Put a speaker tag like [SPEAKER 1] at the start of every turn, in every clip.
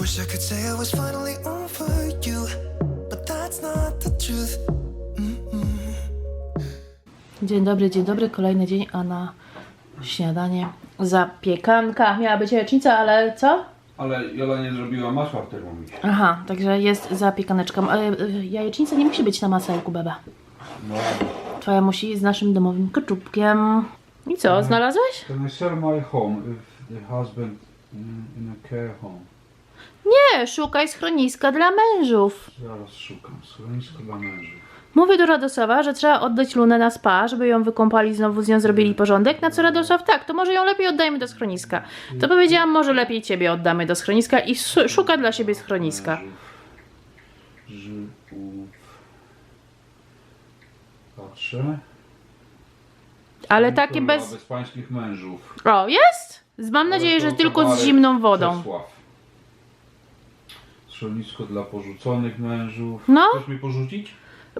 [SPEAKER 1] Wish I could say I was finally over you, but that's not the truth.
[SPEAKER 2] Dzień dobry, dzień dobry, kolejny dzień, a na śniadanie zapiekanka. Miała być jajecznica, ale co?
[SPEAKER 3] Ale Jola nie zrobiła masła w termomikrze.
[SPEAKER 2] Aha, także jest zapiekaneczka. E, e, Jajecznica nie musi być na masełku, beba.
[SPEAKER 3] No.
[SPEAKER 2] Twoja musi z naszym domowym keczupkiem. I co, znalazłeś?
[SPEAKER 3] Can I sell my home if the husband in a care home?
[SPEAKER 2] Nie, szukaj schroniska dla mężów.
[SPEAKER 3] Zaraz szukam. Schronisko dla mężów.
[SPEAKER 2] Mówię do Radosława, że trzeba oddać Lunę na spa, żeby ją wykąpali, znowu z nią zrobili porządek. Na co Radosław, tak, to może ją lepiej oddajmy do schroniska. To powiedziałam, może lepiej ciebie oddamy do schroniska i su- szuka dla siebie schroniska.
[SPEAKER 3] Mężów. Patrzę.
[SPEAKER 2] Ale takie
[SPEAKER 3] Królowa
[SPEAKER 2] bez...
[SPEAKER 3] mężów.
[SPEAKER 2] O, jest! Z- Mam nadzieję, że tylko z zimną wodą.
[SPEAKER 3] Czesław. Schronisko dla porzuconych mężów.
[SPEAKER 2] No.
[SPEAKER 3] Chcesz mi porzucić?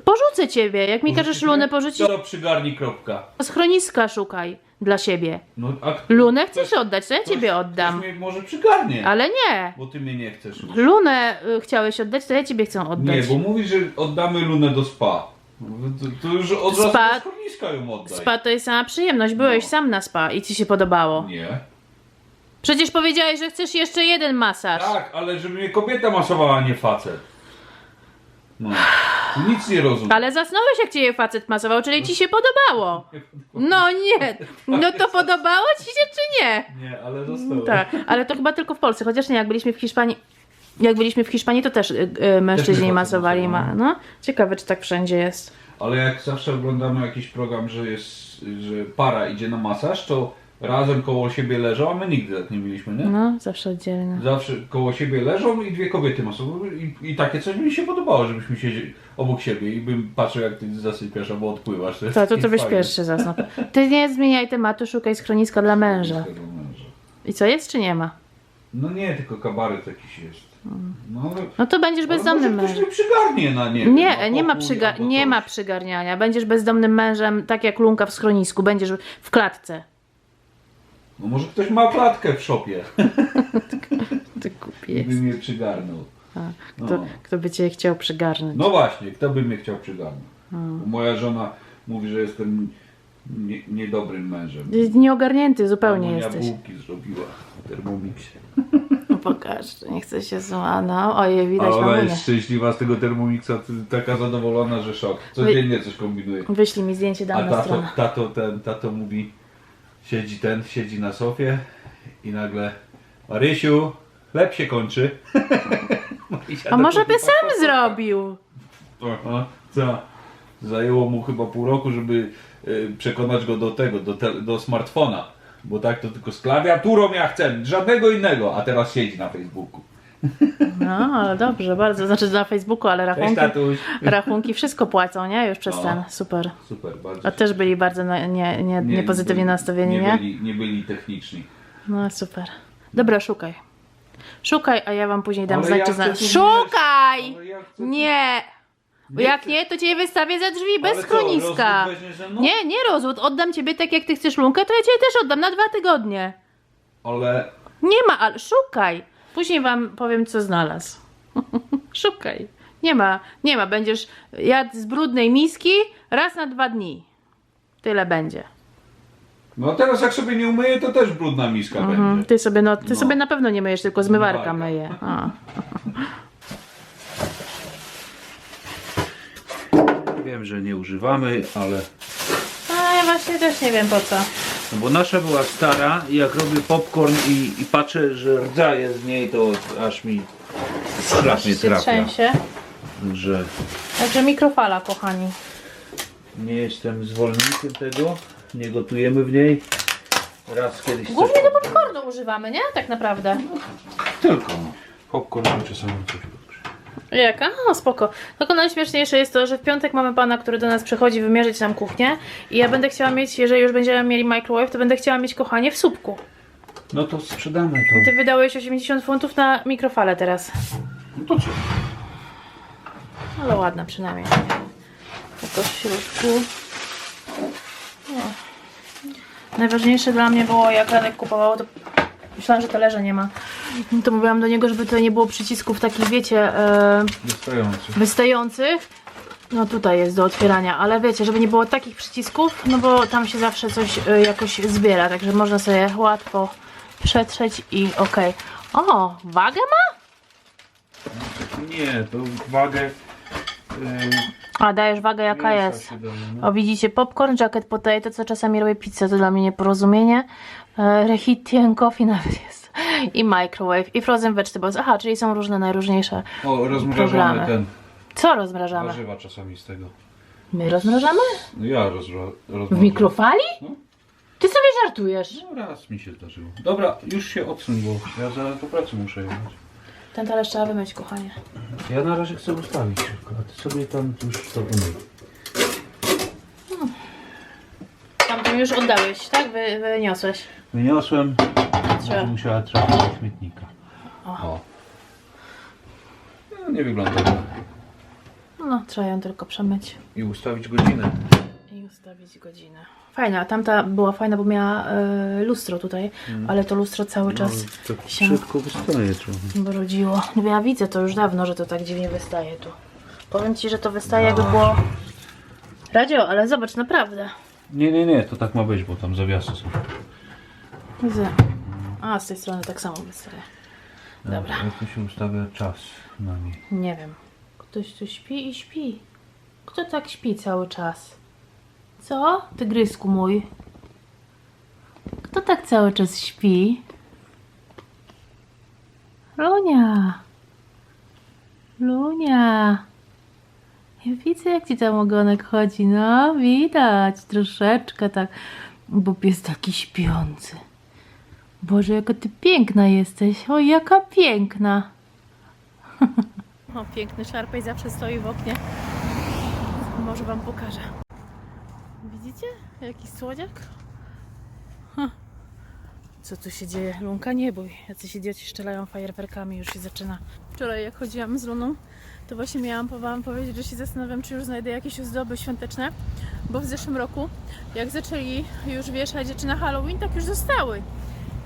[SPEAKER 2] Porzucę ciebie, jak mi każesz Lunę porzucić,
[SPEAKER 3] To przygarni kropka.
[SPEAKER 2] schroniska szukaj dla siebie.
[SPEAKER 3] No, a
[SPEAKER 2] Lunę chcesz oddać, to ja ciebie oddam.
[SPEAKER 3] Ktoś mnie może przygarnie.
[SPEAKER 2] Ale nie!
[SPEAKER 3] Bo ty mnie nie chcesz.
[SPEAKER 2] Lunę y, chciałeś oddać, to ja ciebie chcę
[SPEAKER 3] Nie,
[SPEAKER 2] oddać.
[SPEAKER 3] bo mówisz, że oddamy Lunę do spa. To, to już od razu
[SPEAKER 2] Spa-
[SPEAKER 3] do schroniska ją oddaj.
[SPEAKER 2] Spa to jest sama przyjemność, byłeś
[SPEAKER 3] No.
[SPEAKER 2] sam na spa i ci się podobało.
[SPEAKER 3] Nie.
[SPEAKER 2] Przecież powiedziałeś, że chcesz jeszcze jeden masaż.
[SPEAKER 3] Tak, ale żeby mnie kobieta masowała, a nie facet. No. Nic nie rozumiesz.
[SPEAKER 2] Ale zasnąłeś, jak cię facet masował, czyli ci się podobało. No nie. No to podobało ci się, czy nie?
[SPEAKER 3] Nie, ale zostało.
[SPEAKER 2] Tak, ale to chyba tylko w Polsce, chociaż nie, jak byliśmy w Hiszpanii. Jak byliśmy w Hiszpanii, to też y, y, mężczyźni
[SPEAKER 3] facet
[SPEAKER 2] masowali. Ma,
[SPEAKER 3] masował.
[SPEAKER 2] no, ciekawe, czy tak wszędzie jest.
[SPEAKER 3] Ale jak zawsze oglądamy jakiś program, że jest, że para idzie na masaż, to razem koło siebie leżą, a my nigdy tak nie mieliśmy, nie?
[SPEAKER 2] No, zawsze oddzielnie.
[SPEAKER 3] Zawsze koło siebie leżą i dwie kobiety masowe i, i takie coś mi się podobało, żebyśmy siedzieli obok siebie i bym patrzył jak ty zasypiasz albo odpływasz. To,
[SPEAKER 2] To, to, to byś pierwszy zasnął. Ty nie zmieniaj tematu, szukaj schroniska dla męża. I co, jest czy nie ma?
[SPEAKER 3] No nie, tylko kabaret jakiś jest. No, ale,
[SPEAKER 2] No to będziesz bezdomnym
[SPEAKER 3] ktoś
[SPEAKER 2] mężem.
[SPEAKER 3] mnie przygarnie na nie. wiem, na
[SPEAKER 2] Nie, nie ma, przyga- nie ma przygarniania. Będziesz bezdomnym mężem, tak jak Lunka w schronisku. Będziesz w klatce.
[SPEAKER 3] No może ktoś ma klatkę w szopie,
[SPEAKER 2] Ty kupiec.
[SPEAKER 3] by mnie przygarnął.
[SPEAKER 2] Kto,
[SPEAKER 3] No.
[SPEAKER 2] kto by cię chciał przygarnąć?
[SPEAKER 3] no właśnie, kto by mnie chciał przygarnąć? Bo Moja żona mówi, że jestem nie, niedobrym mężem.
[SPEAKER 2] Nieogarnięty zupełnie
[SPEAKER 3] Mamunia
[SPEAKER 2] jesteś.
[SPEAKER 3] bułki zrobiła w termomiksie.
[SPEAKER 2] No pokaż, nie chce się zła. No, ojej,
[SPEAKER 3] A
[SPEAKER 2] widać
[SPEAKER 3] ona
[SPEAKER 2] mamunię.
[SPEAKER 3] jest szczęśliwa z tego termomiksa, taka zadowolona, że szok. Codziennie coś kombinuje.
[SPEAKER 2] Wyślij mi zdjęcie,
[SPEAKER 3] A
[SPEAKER 2] dam na
[SPEAKER 3] tato,
[SPEAKER 2] stronę.
[SPEAKER 3] tato, ten, tato mówi, siedzi ten, siedzi na sofie i nagle Marysiu, chleb się kończy.
[SPEAKER 2] A może by sam zrobił?
[SPEAKER 3] Aha, co? Zajęło mu chyba pół roku, żeby y, przekonać go do tego, do, te, do smartfona. Bo tak to tylko z klawiaturą ja chcę, żadnego innego, a teraz siedzi na Facebooku.
[SPEAKER 2] No, ale dobrze, bardzo. Znaczy na Facebooku, ale
[SPEAKER 3] Cześć
[SPEAKER 2] rachunki,
[SPEAKER 3] tatuś.
[SPEAKER 2] rachunki wszystko płacą, nie? Już przez
[SPEAKER 3] No.
[SPEAKER 2] ten. Super.
[SPEAKER 3] Super, bardzo.
[SPEAKER 2] A też byli bardzo na, nie, nie, nie pozytywnie
[SPEAKER 3] byli-
[SPEAKER 2] nastawieni,
[SPEAKER 3] nie?
[SPEAKER 2] nie?
[SPEAKER 3] Byli, nie byli techniczni.
[SPEAKER 2] No super. Dobra, szukaj. Szukaj, a ja wam później dam
[SPEAKER 3] Ale
[SPEAKER 2] znać,
[SPEAKER 3] ja
[SPEAKER 2] czy Szukaj!
[SPEAKER 3] Ja
[SPEAKER 2] Nie! Bo
[SPEAKER 3] Nie
[SPEAKER 2] jak nie, to cię wystawię za drzwi bez
[SPEAKER 3] Ale co,
[SPEAKER 2] schroniska.
[SPEAKER 3] mną?
[SPEAKER 2] Nie, nie rozwód. Oddam ciebie tak, jak ty chcesz lunkę, to ja cię też oddam na dwa tygodnie.
[SPEAKER 3] Ale
[SPEAKER 2] Nie ma, ale szukaj. Później wam powiem, co znalazł. szukaj. Nie ma, nie ma. Będziesz jadł z brudnej miski raz na dwa dni. Tyle będzie.
[SPEAKER 3] no teraz jak sobie nie umyję, to też brudna miska
[SPEAKER 2] Mhm.
[SPEAKER 3] będzie.
[SPEAKER 2] Ty sobie, no, ty
[SPEAKER 3] No.
[SPEAKER 2] sobie na pewno nie myjesz, tylko zmywarka
[SPEAKER 3] Zmywarka.
[SPEAKER 2] myje. A.
[SPEAKER 3] Wiem, że nie używamy, ale...
[SPEAKER 2] A ja właśnie też nie wiem po co.
[SPEAKER 3] No bo nasza była stara i jak robię popcorn i, i patrzę, że rdzaje z niej, to aż mi strach mnie
[SPEAKER 2] się
[SPEAKER 3] trafia.
[SPEAKER 2] trzęsie.
[SPEAKER 3] Że
[SPEAKER 2] Także mikrofala, kochani.
[SPEAKER 3] nie jestem zwolennikiem tego, nie gotujemy w niej. Raz kiedyś coś...
[SPEAKER 2] Głównie do popcornu używamy, nie? Tak naprawdę.
[SPEAKER 3] Tylko. Popcorn czasami coś
[SPEAKER 2] Jaka? No spoko. Tylko najśmieszniejsze jest to, że w piątek mamy pana, który do nas przychodzi wymierzyć nam kuchnię i ja będę chciała mieć, jeżeli już będziemy mieli microwave, to będę chciała mieć kochanie w słupku.
[SPEAKER 3] No to sprzedamy to.
[SPEAKER 2] Ty wydałeś 80 funtów na mikrofalę teraz.
[SPEAKER 3] No to co?
[SPEAKER 2] Ale ładna przynajmniej. Tylko w środku. No. Najważniejsze dla mnie było, jak Radek kupował, to myślałam, że talerza nie ma. No to mówiłam do niego, żeby tutaj nie było przycisków takich, wiecie, e,
[SPEAKER 3] Wystający.
[SPEAKER 2] wystających. No tutaj jest do otwierania, ale wiecie, żeby nie było takich przycisków, no bo tam się zawsze coś e, jakoś zbiera, także można sobie łatwo przetrzeć i okej. O, wagę ma?
[SPEAKER 3] Nie, to wagę... Yy,
[SPEAKER 2] A, dajesz wagę jaka
[SPEAKER 3] mięsa
[SPEAKER 2] jest.
[SPEAKER 3] się daje, no.
[SPEAKER 2] O widzicie, popcorn, jacket potato, co czasami robię pizzę, to dla mnie nieporozumienie. E, Reheat and coffee nawet jest. I microwave, i frozen vegetables. Aha, czyli są różne, najróżniejsze.
[SPEAKER 3] O, rozmrażamy
[SPEAKER 2] Programy.
[SPEAKER 3] ten.
[SPEAKER 2] Co rozmrażamy?
[SPEAKER 3] Warzywa czasami z tego.
[SPEAKER 2] My rozmrażamy?
[SPEAKER 3] No ja rozra,
[SPEAKER 2] W
[SPEAKER 3] rozmrażam.
[SPEAKER 2] mikrofali?
[SPEAKER 3] No.
[SPEAKER 2] Ty sobie żartujesz.
[SPEAKER 3] No raz mi się zdarzyło. Dobra, już się odsuń, bo ja zaraz do pracy muszę jechać.
[SPEAKER 2] Ten talerz trzeba wymyć, kochanie.
[SPEAKER 3] Ja na razie chcę ustawić tylko, a ty sobie tam już to umyj.
[SPEAKER 2] Już oddałeś, tak? Wy, wyniosłeś.
[SPEAKER 3] Wyniosłem,
[SPEAKER 2] Trzeba.
[SPEAKER 3] musiała trafić do śmietnika. O. No, nie wygląda źle.
[SPEAKER 2] No, trzeba ją tylko przemyć
[SPEAKER 3] I ustawić godzinę.
[SPEAKER 2] i ustawić godzinę. Fajna, tamta była fajna, bo miała e, lustro tutaj, ale to lustro cały czas
[SPEAKER 3] tak
[SPEAKER 2] się
[SPEAKER 3] szybko wystaje trochę.
[SPEAKER 2] brudziło. No Ja widzę to już dawno, że to tak dziwnie wystaje tu. Powiem Ci, że to wystaje jakby było... Radio, ale zobacz, naprawdę.
[SPEAKER 3] Nie, nie, nie, to tak ma być, bo tam zawiasy są.
[SPEAKER 2] Widzę. A, z tej strony tak samo wystaje. Dobra.
[SPEAKER 3] Jak to się ustawia czas na niej?
[SPEAKER 2] Nie wiem. Ktoś tu śpi i śpi. Kto tak śpi cały czas? Co? Tygrysku mój. Kto tak cały czas śpi? Lunia. Lunia. Ja widzę, jak ci tam ogonek chodzi. No, widać. Troszeczkę tak. Bo pies taki śpiący. Boże, jaka ty piękna jesteś. O, jaka piękna. O, piękny szarpej zawsze stoi w oknie. Może wam pokażę. Widzicie? Jaki słodziak? Co tu się dzieje? Lunka nie bój. Jacyś idioci szczelają fajerwerkami, już się zaczyna. Wczoraj jak chodziłam z Luną, to właśnie miałam wam powiedzieć, że się zastanawiam, czy już znajdę jakieś ozdoby świąteczne, bo w zeszłym roku, jak zaczęli już wieszać rzeczy na Halloween, tak już zostały.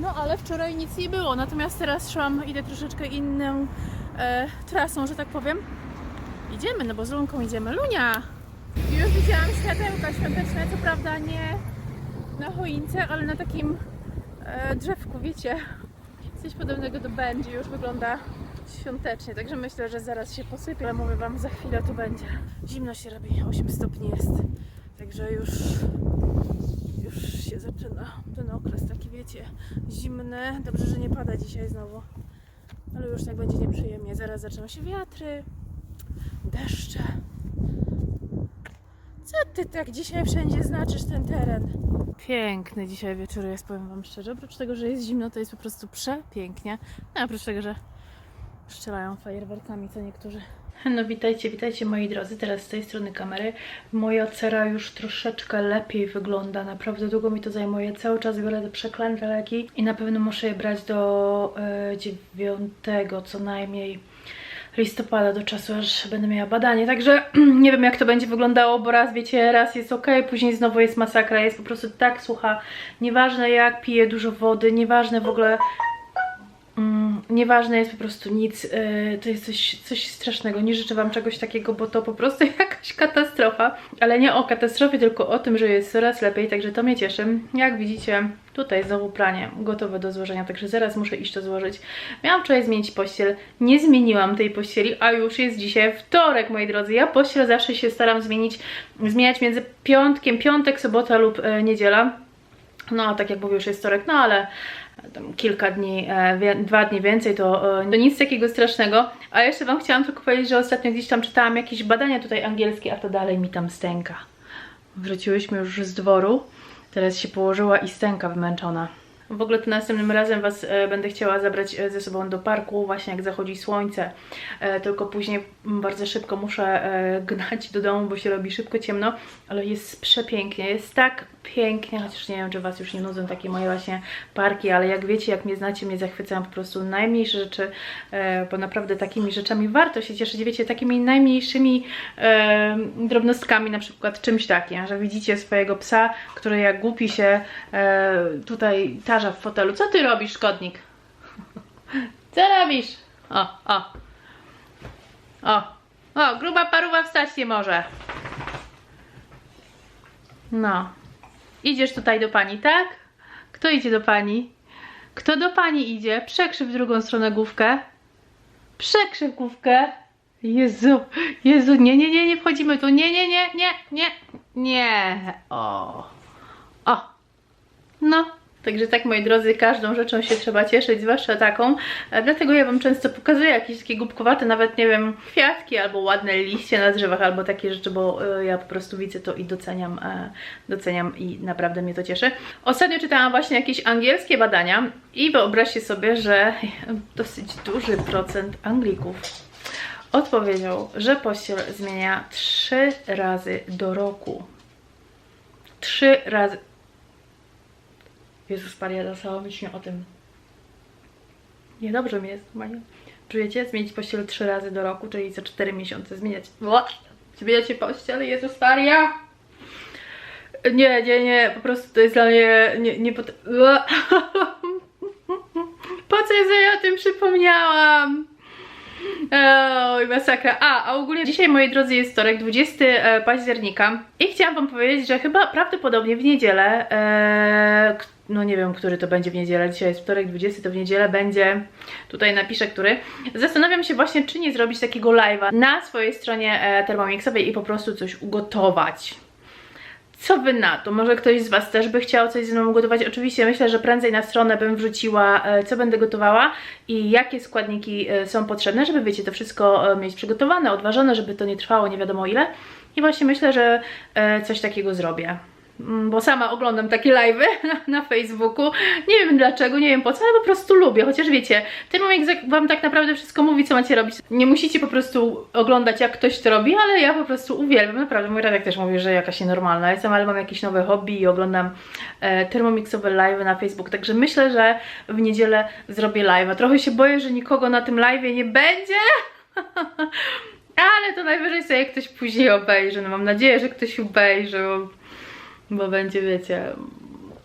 [SPEAKER 2] No ale wczoraj nic nie było, natomiast teraz szłam, idę troszeczkę inną e, trasą, że tak powiem. Idziemy, no bo z Lunką idziemy. Lunia! Już widziałam światełka świąteczne, co prawda nie na choince, ale na takim e, drzewku, wiecie. Coś podobnego do będzie, już wygląda świątecznie, także myślę, że zaraz się posypie, ale mówię Wam, za chwilę to będzie. Zimno się robi, 8 stopni jest, także już już się zaczyna ten okres taki, wiecie, zimny. Dobrze, że nie pada dzisiaj znowu. Ale już tak będzie nieprzyjemnie. Zaraz zaczną się wiatry, deszcze. Co ty tak dzisiaj wszędzie znaczysz ten teren? Piękny dzisiaj wieczór jest, powiem wam szczerze. Oprócz tego, że jest zimno, to jest po prostu przepięknie. A oprócz tego, że strzelają fajerwerkami co niektórzy. No witajcie, witajcie moi drodzy, teraz z tej strony kamery. Moja cera już troszeczkę lepiej wygląda, naprawdę długo mi to zajmuje. Cały czas biorę te przeklęte leki i na pewno muszę je brać do e, 9 co najmniej listopada do czasu, aż będę miała badanie. Także nie wiem jak to będzie wyglądało, bo raz wiecie, raz jest ok, później znowu jest masakra, jest po prostu tak sucha. Nieważne jak piję dużo wody, nieważne w ogóle Mm, nieważne jest po prostu nic, yy, to jest coś, coś strasznego. Nie życzę Wam czegoś takiego, bo to po prostu jakaś katastrofa. Ale nie o katastrofie, tylko o tym, że jest coraz lepiej, także to mnie cieszy. Jak widzicie, tutaj znowu pranie gotowe do złożenia, także zaraz muszę iść to złożyć. Miałam wczoraj zmienić pościel, nie zmieniłam tej pościeli, a już jest dzisiaj wtorek, moi drodzy. Ja pościel zawsze się staram zmienić, zmieniać między piątkiem, piątek, sobota lub e, niedziela. No, a tak jak mówię, już jest wtorek, no ale kilka dni, e, dwa dni więcej, to, e, to nic takiego strasznego. A jeszcze Wam chciałam tylko powiedzieć, że ostatnio gdzieś tam czytałam jakieś badania tutaj angielskie, a to dalej mi tam stęka. Wróciłyśmy już z dworu, teraz się położyła i stęka wymęczona. W ogóle to następnym razem Was e, będę chciała zabrać e, ze sobą do parku, właśnie jak zachodzi słońce. E, tylko później bardzo szybko muszę gnać do domu, bo się robi szybko ciemno, ale jest przepięknie, jest tak pięknie, chociaż nie wiem, czy Was już nie nudzą takie moje właśnie parki, ale jak wiecie, jak mnie znacie, mnie zachwycają po prostu najmniejsze rzeczy, bo naprawdę takimi rzeczami warto się cieszyć, wiecie, takimi najmniejszymi drobnostkami, na przykład czymś takim, że widzicie swojego psa, który jak głupi się tutaj tarza w fotelu. Co Ty robisz, szkodnik? Co robisz? O, o. O, o, gruba paruwa wstać nie może. No. Idziesz tutaj do pani, tak? Kto idzie do pani? Kto do pani idzie? Przekrzyw drugą stronę główkę. Przekrzyw główkę. Jezu, Jezu, nie, nie, nie, nie wchodzimy tu. Nie, nie, nie, nie, nie, nie. O. O. No. Także tak, moi drodzy, każdą rzeczą się trzeba cieszyć, zwłaszcza taką. E, Dlatego ja Wam często pokazuję jakieś takie głupkowate, nawet nie wiem, kwiatki albo ładne liście na drzewach, albo takie rzeczy, bo e, ja po prostu widzę to i doceniam, e, doceniam i naprawdę mnie to cieszy. Ostatnio czytałam właśnie jakieś angielskie badania i wyobraźcie sobie, że dosyć duży procent Anglików odpowiedział, że pościel zmienia trzy razy do roku. Trzy razy. Jezus Maria, dostała myślę o tym. Niedobrze mi jest, Maria. Czujecie? Zmienić pościel trzy razy do roku, czyli co cztery miesiące zmieniać. Ła! Zmieniacie pościel, Jezus Maria! Nie, nie, nie, po prostu to jest dla mnie nie, nie pot... Po co ja o tym przypomniałam? Oj, masakra. A, a ogólnie dzisiaj, moi drodzy, jest wtorek, 20 e, października i chciałam wam powiedzieć, że chyba prawdopodobnie w niedzielę, e, no nie wiem, który to będzie w niedzielę, dzisiaj jest wtorek, 20, to w niedzielę będzie, tutaj napiszę, który. Zastanawiam się właśnie, czy nie zrobić takiego live'a na swojej stronie e, Thermomixowej i po prostu coś ugotować. Co wy na to? Może ktoś z Was też by chciał coś ze mną gotować? Oczywiście myślę, że prędzej na stronę bym wrzuciła, e, co będę gotowała i jakie składniki e, są potrzebne, żeby wiecie, to wszystko mieć przygotowane, odważone, żeby to nie trwało nie wiadomo ile. I właśnie myślę, że coś takiego zrobię. Mm, Bo sama oglądam takie live'y na, Facebooku. Nie wiem dlaczego, nie wiem po co, ale po prostu lubię. Chociaż wiecie, Thermomix wam tak naprawdę wszystko mówi, co macie robić. Nie musicie po prostu oglądać, jak ktoś to robi, ale ja po prostu uwielbiam. Naprawdę, mój Radek też mówi, że jakaś nienormalna jestem, ale mam jakieś nowe hobby i oglądam e, Thermomixowe live'y na Facebook. Także myślę, że w niedzielę zrobię live'a. Trochę się boję, że nikogo na tym live'ie nie będzie. Ale to najwyżej sobie ktoś później obejrzy. No mam nadzieję, że ktoś obejrzy, bo, bo będzie, wiecie,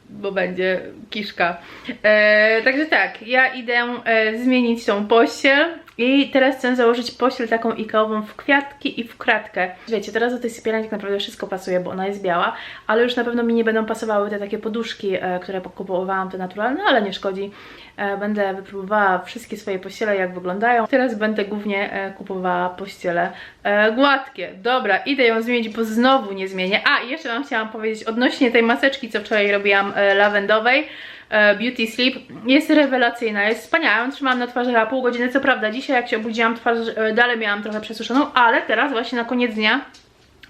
[SPEAKER 2] bo będzie kiszka. E, także tak, ja idę e, zmienić tą pościel i teraz chcę założyć pościel taką ikeową w kwiatki i w kratkę. Wiecie, teraz do tej sypialni tak naprawdę wszystko pasuje, bo ona jest biała, ale już na pewno mi nie będą pasowały te takie poduszki, e, które kupowałam, te naturalne, ale nie szkodzi. E, będę wypróbowała wszystkie swoje pościele, jak wyglądają. Teraz będę głównie e, kupowała pościele gładkie. Dobra, idę ją zmienić, bo znowu nie zmienię. A, jeszcze Wam chciałam powiedzieć odnośnie tej maseczki, co wczoraj robiłam lawendowej. E, Beauty Sleep jest rewelacyjna, jest wspaniała. Trzymałam na twarzy chyba pół godziny. Co prawda, dzisiaj jak się obudziłam, twarz e, dalej miałam trochę przesuszoną, ale teraz właśnie na koniec dnia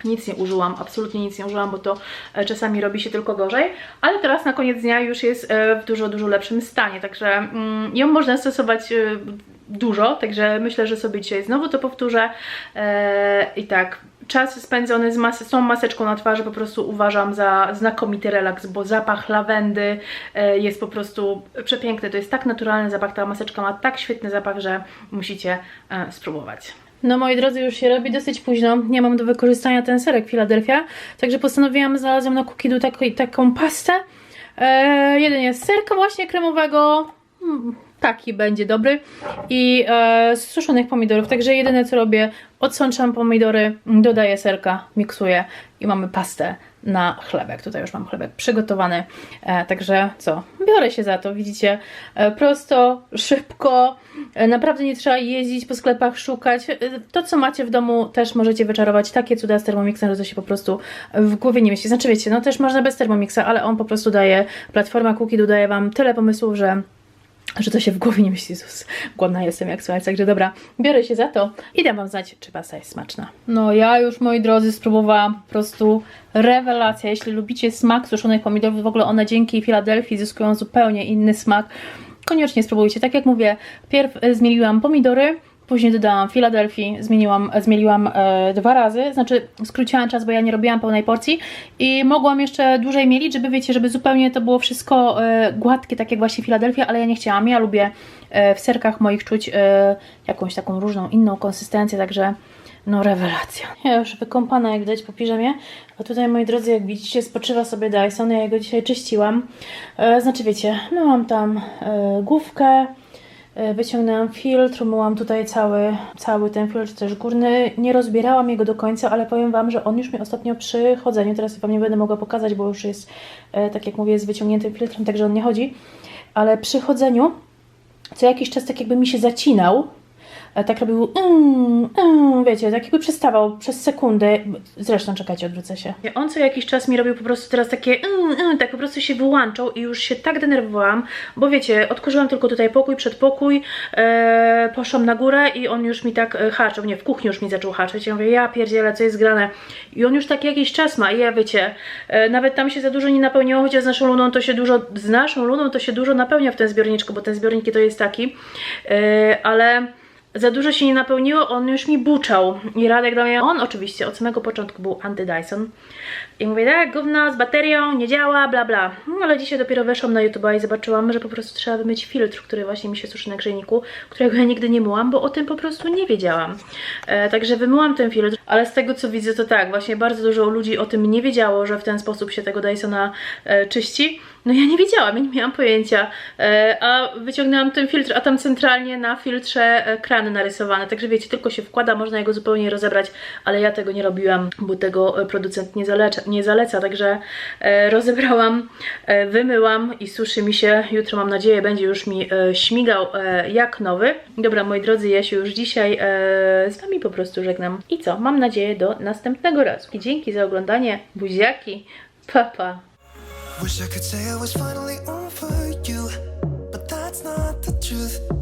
[SPEAKER 2] nic nie użyłam, absolutnie nic nie użyłam, bo to e, czasami robi się tylko gorzej, ale teraz na koniec dnia już jest w dużo, dużo lepszym stanie, także mm, ją można stosować dużo, także myślę, że sobie dzisiaj znowu to powtórzę i tak. Czas spędzony z, mas z tą maseczką na twarzy po prostu uważam za znakomity relaks, bo zapach lawendy e, jest po prostu przepiękny. To jest tak naturalny zapach, ta maseczka ma tak świetny zapach, że musicie e, spróbować. No moi drodzy, już się robi dosyć późno. Nie mam do wykorzystania ten serek Philadelphia, także postanowiłam, znalazłam na Cookidu taką, pastę. E, jeden jest serka właśnie kremowego. Mm, taki będzie dobry. I e, z suszonych pomidorów. Także jedyne co robię, odsączam pomidory, dodaję serka, miksuję i mamy pastę na chlebek. Tutaj już mam chlebek przygotowany. E, także co? Biorę się za to, widzicie? E, prosto, szybko. E, naprawdę nie trzeba jeździć po sklepach, szukać. E, to, co macie w domu, też możecie wyczarować. Takie cuda z Thermomixem, że to się po prostu w głowie nie mieści. Znaczy, wiecie, no też można bez Thermomixa, ale on po prostu daje, platforma Cookie dodaje Wam tyle pomysłów, że że to się w głowie nie mieści. Jezus, głodna jestem jak słuchać, także dobra, biorę się za to i dam Wam znać, czy pasta jest smaczna. No ja już, moi drodzy, spróbowałam po prostu rewelacja. Jeśli lubicie smak suszonych pomidorów, w ogóle one dzięki Filadelfii zyskują zupełnie inny smak. Koniecznie spróbujcie. Tak jak mówię, pierw e, zmieliłam pomidory, Później dodałam Filadelfii, zmieniłam, zmieliłam e, dwa razy, znaczy skróciłam czas, bo ja nie robiłam pełnej porcji i mogłam jeszcze dłużej mielić, żeby wiecie, żeby zupełnie to było wszystko e, gładkie, tak jak właśnie Filadelfia, ale ja nie chciałam. Ja lubię e, w serkach moich czuć e, jakąś taką różną, inną konsystencję, także no rewelacja. Ja już wykąpana jak widać po piżamie, a tutaj moi drodzy, jak widzicie, spoczywa sobie Dyson, ja go dzisiaj czyściłam. E, znaczy wiecie, mam tam e, główkę, Wyciągnęłam filtr, myłam tutaj cały, cały ten filtr też górny. Nie rozbierałam jego do końca, ale powiem Wam, że on już mi ostatnio przy chodzeniu, teraz Wam nie będę mogła pokazać, bo już jest, e, tak jak mówię, z wyciągniętym filtrem, także on nie chodzi. Ale przy chodzeniu co jakiś czas tak jakby mi się zacinał. E, Tak robił, mm, mm, wiecie, tak jakby przestawał przez sekundę. Zresztą czekajcie, odwrócę się. On co jakiś czas mi robił po prostu teraz takie, mm, mm, tak po prostu się wyłączał i już się tak denerwowałam, bo wiecie, odkurzyłam tylko tutaj pokój, przedpokój, e, poszłam na górę i on już mi tak e, haczał, nie, w kuchni już mi zaczął haczeć. Ja mówię, ja pierdzielę, co jest grane. I on już tak jakiś czas ma i ja wiecie, e, nawet tam się za dużo nie napełniło, chociaż z naszą luną to się dużo, z naszą luną to się dużo napełnia w ten zbiorniczku, bo ten zbiornik to jest taki, e, ale za dużo się nie napełniło, on już mi buczał. I Radek do mnie, on oczywiście od samego początku był anty-Dyson. I mówię, tak, gówno z baterią, nie działa, bla bla. No, ale dzisiaj dopiero weszłam na YouTube'a i zobaczyłam, że po prostu trzeba wymyć filtr, który właśnie mi się suszy na grzejniku, którego ja nigdy nie myłam, bo o tym po prostu nie wiedziałam. E, także wymyłam ten filtr, ale z tego co widzę to tak, właśnie bardzo dużo ludzi o tym nie wiedziało, że w ten sposób się tego Dysona e, czyści. No ja nie wiedziałam, ja nie miałam pojęcia, e, a wyciągnęłam ten filtr, a tam centralnie na filtrze e, krany narysowane, także wiecie, tylko się wkłada, można jego zupełnie rozebrać, ale ja tego nie robiłam, bo tego e, producent nie zaleca, nie zaleca także rozebrałam, wymyłam i suszy mi się, jutro mam nadzieję będzie już mi śmigał jak nowy. Dobra, moi drodzy, ja się już dzisiaj z Wami po prostu żegnam. I co, mam nadzieję do następnego razu. I dzięki za oglądanie, buziaki, pa pa.
[SPEAKER 1] Wish I could say it was finally over you, but that's not the truth.